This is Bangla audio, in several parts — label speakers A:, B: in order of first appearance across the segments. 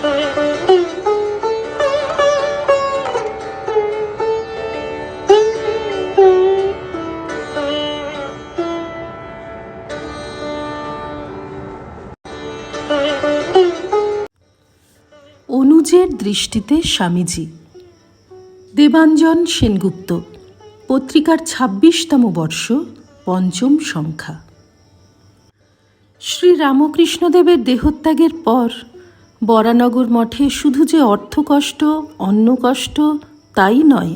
A: অনুজের দৃষ্টিতে স্বামীজি। দেবাঞ্জন সেনগুপ্ত পত্রিকার ছাব্বিশতম বর্ষ পঞ্চম সংখ্যা। শ্রী রামকৃষ্ণদেবের দেহত্যাগের পর বরানগর মঠে শুধু যে অর্থকষ্ট অন্নকষ্ট তাই নয়,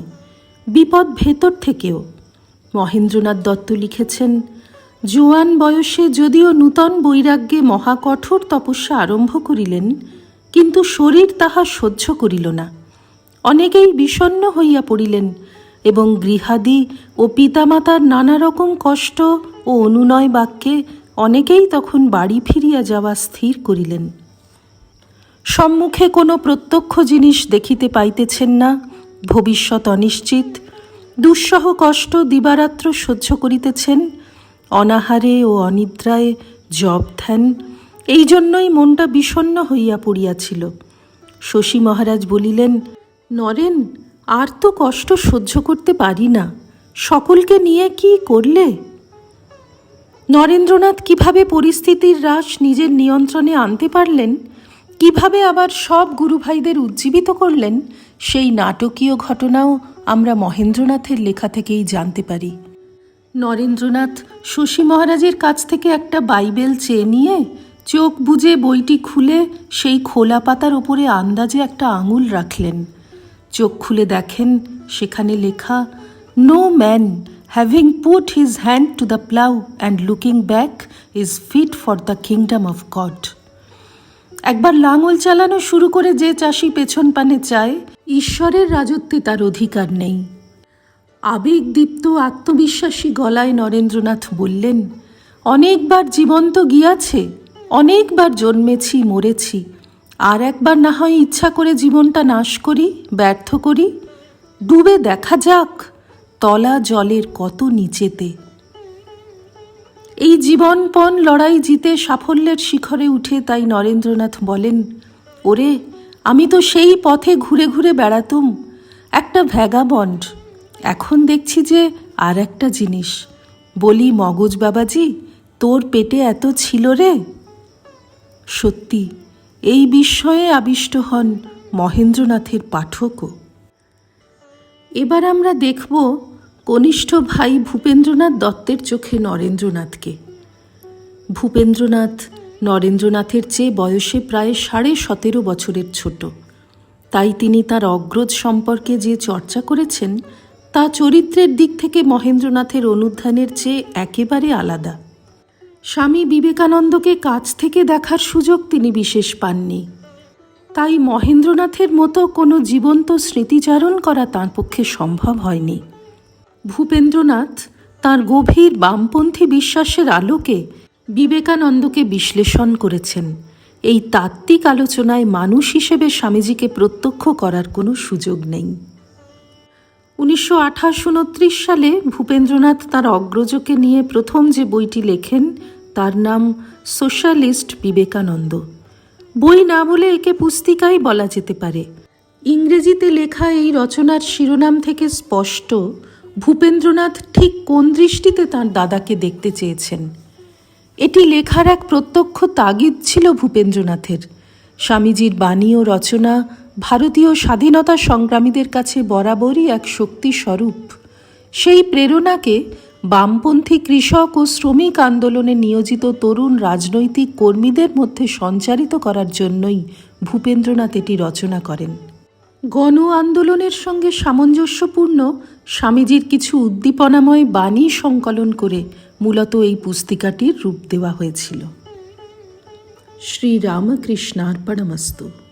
A: বিপদ ভেতর থেকেও মহেন্দ্রনাথ দত্ত লিখেছেন, জোয়ান বয়সে যদিও নূতন বৈরাগ্যে মহাকঠোর তপস্যা আরম্ভ করিলেন, কিন্তু শরীর তাহা সহ্য করিল না। অনেকেই বিষণ্ণ হইয়া পড়িলেন এবং গৃহাদি ও পিতামাতার নানা রকম কষ্ট ও অনুনয় বাক্যে অনেকেই তখন বাড়ি ফিরিয়া যাওয়া স্থির করিলেন। সম্মুখে কোনো প্রত্যক্ষ জিনিস দেখিতে পাইতেছেন না, ভবিষ্যৎ অনিশ্চিত, দুঃসহ কষ্ট দিবারাত্র সহ্য করিতেছেন, অনাহারে ও অনিদ্রায় জব ধ্যান, এই জন্যই মনটা বিষণ্ণ হইয়া পড়িয়াছিল। শশী মহারাজ বলিলেন, নরেন, আর তো কষ্ট সহ্য করতে পারি না, সকলকে নিয়ে কি করলে? নরেন্দ্রনাথ কীভাবে পরিস্থিতির হ্রাস নিজের নিয়ন্ত্রণে আনতে পারলেন কীভাবে আবার সব গুরুভাইদের উজ্জীবিত করলেন, সেই নাটকীয় ঘটনাও আমরা মহেন্দ্রনাথের লেখা থেকেই জানতে পারি। নরেন্দ্রনাথ শশী মহারাজের কাছ থেকে একটা বাইবেল চেয়ে নিয়ে চোখ বুজে বইটি খুলে সেই খোলা পাতার ওপরে আন্দাজে একটা আঙুল রাখলেন। চোখ খুলে দেখেন সেখানে লেখা no man having put his hand to the plough and looking back is fit for the kingdom of God একবার লাঙল চালানো শুরু করে যে চাষি পেছন পানে চায়, ঈশ্বরের রাজত্বে তার অধিকার নেই। আবেগদীপ্ত আত্মবিশ্বাসী গলায় নরেন্দ্রনাথ বললেন, অনেকবার জীবন্ত গিয়াছে, অনেকবার জন্মেছি, মরেছি। আর একবার না হয় ইচ্ছা করে জীবনটা নাশ করি, ব্যর্থ করি। ডুবে দেখা যাক, তলা জলের কত নিচেতে। এই জীবনপণ লড়াই জিতে সাফল্যের শিখরে উঠে তাই নরেন্দ্রনাথ বলেন, ওরে, আমি তো সেই পথে ঘুরে ঘুরে বেড়াতুম, একটা ভ্যাগাবন্ড এখন দেখছি যে আর একটা জিনিস। বলি, মগজ বাবাজি, তোর পেটে এত ছিল রে? সত্যি, এই বিস্ময়ে আবিষ্ট হন মহেন্দ্রনাথের পাঠকও। এবার আমরা দেখব কনিষ্ঠ ভাই ভূপেন্দ্রনাথ দত্তের চোখে নরেন্দ্রনাথকে। ভূপেন্দ্রনাথ নরেন্দ্রনাথের চেয়ে বয়সে প্রায় সাড়ে সতেরো বছরের ছোট। তাই তিনি তার অগ্রজ সম্পর্কে যে চর্চা করেছেন, তা চরিত্রের দিক থেকে মহেন্দ্রনাথের অনুধ্যানের চেয়ে একেবারে আলাদা। স্বামী বিবেকানন্দকে কাছ থেকে দেখার সুযোগ তিনি বিশেষ পাননি। তাই মহেন্দ্রনাথের মতো কোনো জীবন্ত স্মৃতিচারণ করা তাঁর পক্ষে সম্ভব হয়নি। ভূপেন্দ্রনাথ তার গভীর বামপন্থী বিশ্বাসের আলোকে বিবেকানন্দকে বিশ্লেষণ করেছেন। এই তাত্ত্বিক আলোচনায় মানুষ হিসেবে স্বামীজিকে প্রত্যক্ষ করার কোনো সুযোগ নেই। উনিশশো আঠাশ উনত্রিশ সালে ভূপেন্দ্রনাথ তার অগ্রজকে নিয়ে প্রথম যে বইটি লেখেন, তার নাম সোশ্যালিস্ট বিবেকানন্দ। বই না বলে একে পুস্তিকাই বলা যেতে পারে। ইংরেজিতে লেখা এই রচনার শিরোনাম থেকে স্পষ্ট ভূপেন্দ্রনাথ ঠিক কোন দৃষ্টিতে তার দাদাকে দেখতে চেয়েছেন? এটি লেখার এক প্রত্যক্ষ তাগিদ ছিল ভূপেন্দ্রনাথের। স্বামীজির বাণী ও রচনা ভারতীয় স্বাধীনতা সংগ্রামীদের কাছে বরাবরই এক শক্তি স্বরূপ সেই প্রেরণাকে বামপন্থী কৃষক ও শ্রমিক আন্দোলনে নিয়োজিত তরুণ রাজনৈতিক কর্মীদের মধ্যে সঞ্চারিত করার জন্যই ভূপেন্দ্রনাথ এটি রচনা করেন। গণ আন্দোলনের সঙ্গে সামঞ্জস্যপূর্ণ স্বামীজির কিছু উদ্দীপনাময় বাণী সংকলন করে মূলত এই পুস্তিকাটির রূপ দেওয়া হয়েছিল। শ্রীরামকৃষ্ণার্পণমস্তু।